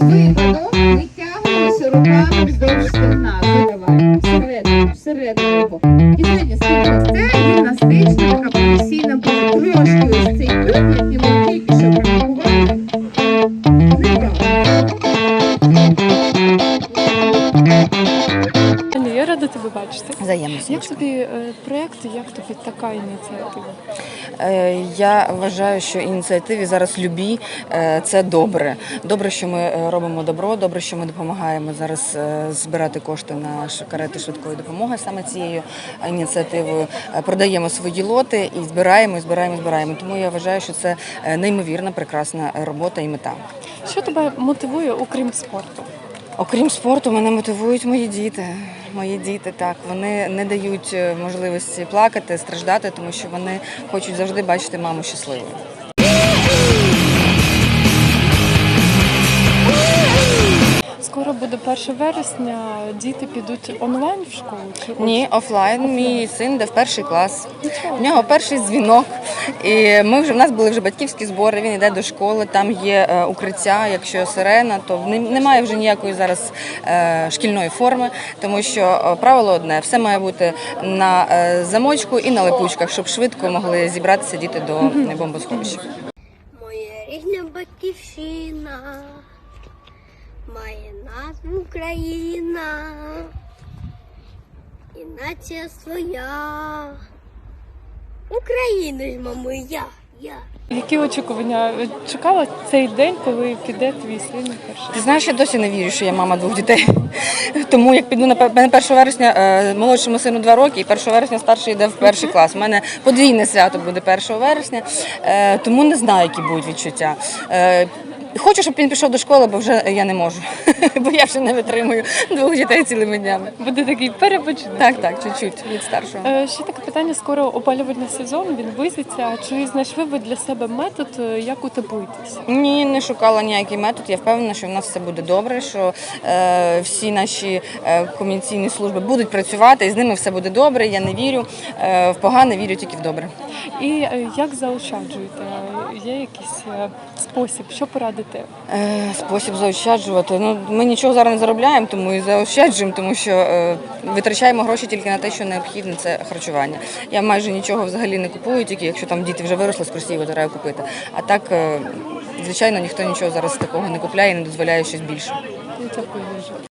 З випадок витягуємося руками вздовж стегна. Видавай. Всередину, всередину. І спинка. Це гімнастична така професійна буде Трошки ось цей круг, тебе Як тобі е, проєкт, як тобі така ініціатива? Е, Я вважаю, що ініціативи зараз любі е, це добре. Добре, що ми робимо добро, добре, що ми допомагаємо зараз збирати кошти на карети швидкої допомоги саме цією ініціативою. Продаємо свої лоти і збираємо, і збираємо, і збираємо. Тому я вважаю, що це неймовірна, прекрасна робота і мета. Що тебе мотивує, окрім спорту? Окрім спорту, мене мотивують мої діти. Мої діти так вони не дають е, можливості плакати, страждати, тому що вони хочуть завжди бачити маму щасливою. 1 вересня, діти підуть онлайн в школу чи Ні, офлайн. Мій син йде в перший клас. Нічого. У нього перший дзвінок. І ми вже в нас були вже батьківські збори. Він йде до школи. Там є е, укриття. Якщо сирена, то в нем- немає вже ніякої зараз е, шкільної форми, тому що е, правило одне: все має бути на е, замочку і на липучках, щоб швидко могли зібратися діти до бомбосховища. Моя рідна батьківщина має назву Україна і нація своя. Україна ж, мамо, я, я. Які очікування чекала цей день, коли піде твій син на перший? Ти знаєш, я досі не вірю, що я мама двох дітей. Тому як піду на мене 1 вересня е, молодшому сину 2 роки, і 1 вересня старший йде в перший клас. У мене подвійне свято буде 1 вересня, е, тому не знаю, які будуть відчуття. Е, Хочу, щоб він пішов до школи, бо вже я не можу, бо я вже не витримую двох дітей цілими днями. Буде такий перепочинок. Так, так, чуть-чуть від старшого. Е, Ще таке питання: скоро опалювальний сезон, він близиться. Чи знайшли ви для себе метод, е, як утеплитися? Ні, не шукала ніякий метод. Я впевнена, що в нас все буде добре, що е, всі наші е, комунікаційні служби будуть працювати, і з ними все буде добре. Я не вірю е, в погане, вірю тільки в добре. І е, як заощаджуєте? Є якийсь е, спосіб, що порадите? Е, спосіб заощаджувати. Ну, ми нічого зараз не заробляємо, тому і заощаджуємо, тому що е, витрачаємо гроші тільки на те, що необхідне, це харчування. Я майже нічого взагалі не купую, тільки якщо там діти вже виросли, з Росії треба купити. А так, е, звичайно, ніхто нічого зараз такого не купляє і не дозволяє щось більше. Дуже.